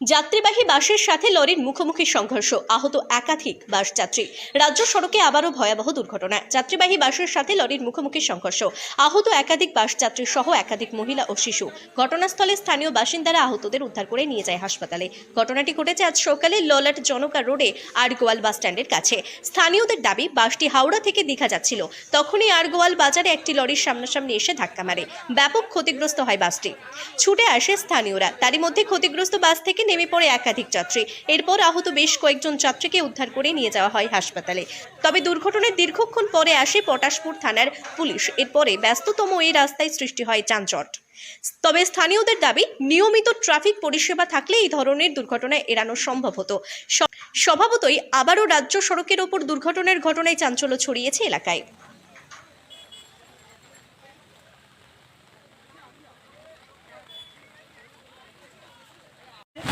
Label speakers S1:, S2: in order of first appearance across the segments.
S1: যাত্রীবাহী বাসের সাথে লরির মুখোমুখি সংঘর্ষ। আহত একাধিক বাস যাত্রী। রাজ্য সড়কে আবারও ভয়াবহ দুর্ঘটনা। যাত্রীবাহী বাসের সাথে লরির মুখোমুখি সংঘর্ষ। আহত একাধিক বাস যাত্রী সহ একাধিক মহিলা ও শিশু। ঘটনাস্থলে স্থানীয় বাসিন্দারা আহতদের উদ্ধার করে নিয়ে যায় হাসপাতালে। ঘটনাটি ঘটেছে আজ সকালে ললাট জনকা রোডে আরগোয়াল বাস স্ট্যান্ডের কাছে। স্থানীয়দের দাবি, বাসটি হাওড়া থেকে দীঘা যাচ্ছিল। তখনই আরগোয়াল বাজারে একটি লরির সামনাসামনি এসে ধাক্কা মারে। ব্যাপক ক্ষতিগ্রস্ত হয় বাসটি। ছুটে আসে স্থানীয়রা। তারই মধ্যে ক্ষতিগ্রস্ত বাস থেকে নেমে পড়ে একাধিক যাত্রী। এরপর আহত বেশ কয়েকজন যাত্রীকে উদ্ধার করে নিয়ে যাওয়া হয় হাসপাতালে। তবে দুর্ঘটনার দীর্ঘক্ষণ পরে আসে পটাশপুর থানার পুলিশ। এরপরে ব্যস্ততম এই রাস্তায় সৃষ্টি হয় যানজট। তবে স্থানীয়দের দাবি, নিয়মিত ট্রাফিক পরিষেবা থাকলে এই ধরনের দুর্ঘটনা এড়ানো সম্ভব হতো। স্বভাবতই আবারও রাজ্য সড়কের ওপর দুর্ঘটনার ঘটনায় চাঞ্চল্য ছড়িয়েছে এলাকায়।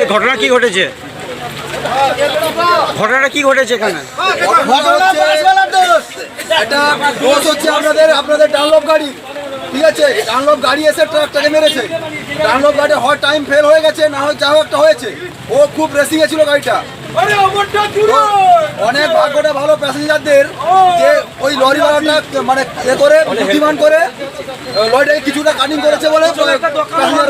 S2: এই ঘটনা কি ঘটেছে? ঘটনাটা কি ঘটেছে এখানে?
S3: এটা দোষ হচ্ছে আপনাদের আপনাদের ডানলপ গাড়ি ঠিক আছে? ডানলপ গাড়ি এসে ট্রাকটাকে মেরেছে। ডানলপ গাড়ি হয় টাইম ফেল হয়ে গেছে না হয় যাও একটা হয়েছে। ও খুব রেসিং এ ছিল গাড়িটা। অনেক ভাগ্যটা ভালো প্যাসেঞ্জারদের যে ওই লরিওয়ালাটা মানে এ করে বুদ্ধিমান করে লরিটাকে কিছুটা কাটিং করেছে বলে প্যাসেঞ্জার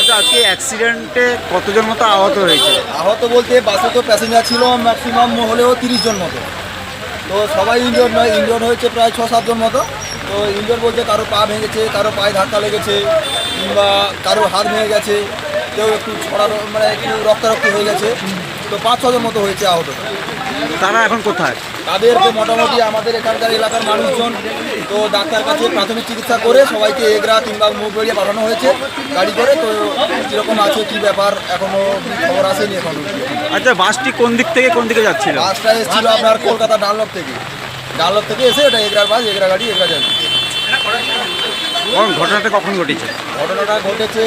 S2: আচ্ছা আজকে অ্যাক্সিডেন্টে কতজন মতো আহত হয়েছে?
S3: আহত বলতে বাসে তো প্যাসেঞ্জার ছিল ম্যাক্সিমাম হলেও তিরিশ জন মতো। তো সবাই ইনজোর নয় ইনজোর হয়েছে প্রায় ছ সাতজন মতো। তো ইনজোর বলতে কারও পা ভেঙেছে কারও পায়ে ধাক্কা লেগেছে কিংবা কারও হাত ভেঙে গেছে কেউ একটু ছড়ানো মানে একটু রক্তারক্তি হয়ে গেছে। তো পাঁচ ছজন মতো হয়েছে আহত।
S2: তারা এখন কোথায়?
S3: তাদেরকে মোটামুটি আমাদের এখানকার এলাকার মানুষজন তো ডাক্তার কাছে প্রাথমিক চিকিৎসা করে সবাইকে এগরা কিংবা মুখ বেরিয়ে পাঠানো হয়েছে গাড়ি করে। তো কীরকম আছে কী ব্যাপার এখনও খবর আসেনি এখনও
S2: আচ্ছা বাসটি কোন দিক থেকে কোন দিকে যাচ্ছিল?
S3: বাসটা এসেছিল আপনার কলকাতা ডানলপ থেকে। ডানলপ থেকে এসে এটা এগরার বাস এগরা গাড়ি এগরা যাবে।
S2: ঘটনাটা কখন ঘটেছে?
S3: ঘটনাটা ঘটেছে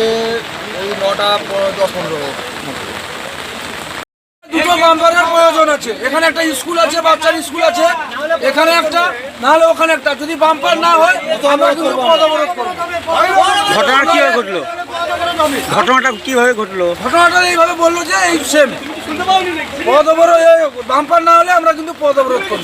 S3: ওই নটা দশ পনেরো।
S4: দুটো প্রয়োজন আছে। এখানে একটা স্কুল আছে বাচ্চার স্কুল আছে। এখানে একটা নাহলে ওখানে একটা। যদি বাম্পার না হয় আমরা কিন্তু পদ অবরোধ করব।
S2: ঘটনা কীভাবে ঘটলো? ঘটনাটা কীভাবে ঘটলো?
S4: ঘটনাটা এইভাবে বলল যে এই সেম পদ অবরোধ বাম্পার না হলে আমরা কিন্তু পথ অবরোধ করব।